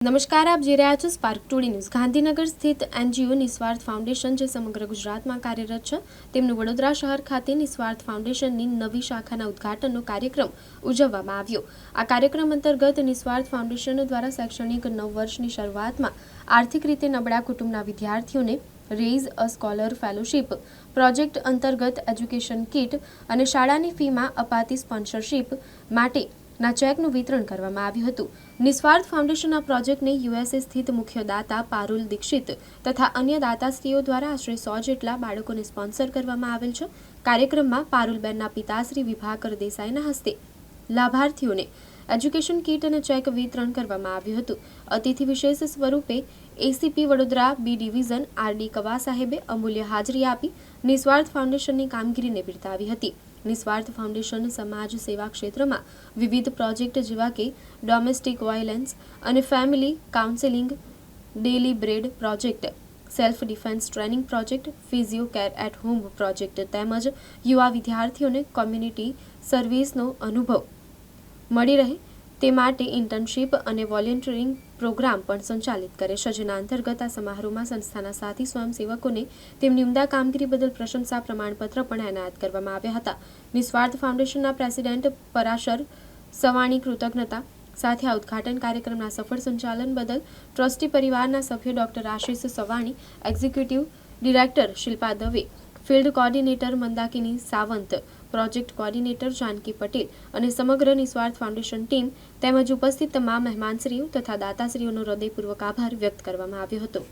નમસ્કાર, આપ જોઈ રહ્યા છો સ્પાર્ક ટુડી ન્યૂઝ. ગાંધીનગર સ્થિત એનજીઓ નિસ્વાર્થ ફાઉન્ડેશન જે સમગ્ર ગુજરાતમાં કાર્યરત છે, તેમનું વડોદરા શહેર ખાતે નિસ્વાર્થ ફાઉન્ડેશનની નવી શાખાના ઉદ્ઘાટનનો કાર્યક્રમ ઉજવવામાં આવ્યો. આ કાર્યક્રમ અંતર્ગત નિસ્વાર્થ ફાઉન્ડેશન દ્વારા શૈક્ષણિક નવ વર્ષની શરૂઆતમાં આર્થિક રીતે નબળા કુટુંબના વિદ્યાર્થીઓને raise a scholar fellowship, project અંતર્ગત એજ્યુકેશન કિટ અને શાળાની ફીમાં અપાતી સ્પોન્સરશિપ માટેના ચેકનું વિતરણ કરવામાં આવ્યું હતું. નિસ્વાર્થ ફાઉન્ડેશનના પ્રોજેક્ટને યુએસએ સ્થિત મુખ્ય દાતા પારુલ દીક્ષિત તથા અન્ય દાતાશ્રીઓ દ્વારા આશરે સો જેટલા બાળકોને સ્પોન્સર કરવામાં આવેલ છે. કાર્યક્રમમાં પારુલબેનના પિતાશ્રી વિભાકર દેસાઈના હસ્તે લાભાર્થીઓને એજ્યુકેશન કીટ અને ચેક વિતરણ કરવામાં આવ્યું હતું. અતિથિ વિશેષ સ્વરૂપે ACP Vadodara B division R D સાહેબે અમૂલ્ય હાજરી આપી નિસ્વાર્થ ફાઉન્ડેશનની કામગીરીને બિરદાવી હતી. નિસ્વાર્થ ફાઉન્ડેશન સમાજ સેવા ક્ષેત્રમાં વિવિધ પ્રોજેક્ટ જેવા કે ડોમેસ્ટિક વાયલન્સ અને family counselling daily bread project self defence training project physio care at home project તેમજ યુવા વિદ્યાર્થીઓને કોમ્યુનિટી સર્વિસનો અનુભવ. મળી રહે તે માટે ઇન્ટર્નશીપ અને વોલેન્ટિયરિંગ પ્રોગ્રામ પણ સંચાલિત કરે છે, જેના અંતર્ગત આ સમારોહમાં સંસ્થાના સાથી સ્વયંસેવકોને તેમની ઉમદા કામગીરી બદલ પ્રશંસા પ્રમાણપત્ર પણ એનાયત કરવામાં આવ્યા હતા. નિસ્વાર્થ ફાઉન્ડેશનના પ્રેસિડેન્ટ પરાશર સવાણી કૃતજ્ઞતા સાથે આ ઉદ્ઘાટન કાર્યક્રમના સફળ સંચાલન બદલ ટ્રસ્ટી પરિવારના સભ્ય doctor Ashish Savani, executive director Shilpa Dave field coordinator Mandakini Sawant, project coordinator Janaki Patel અને સમગ્ર નિસ્વાર્થ ફાઉન્ડેશન ટીમ તેમજ ઉપસ્થિત તમામ મહેમાનશ્રીઓ તથા દાતાશ્રીઓનો હૃદયપૂર્વક આભાર વ્યક્ત કરવામાં આવ્યો હતો.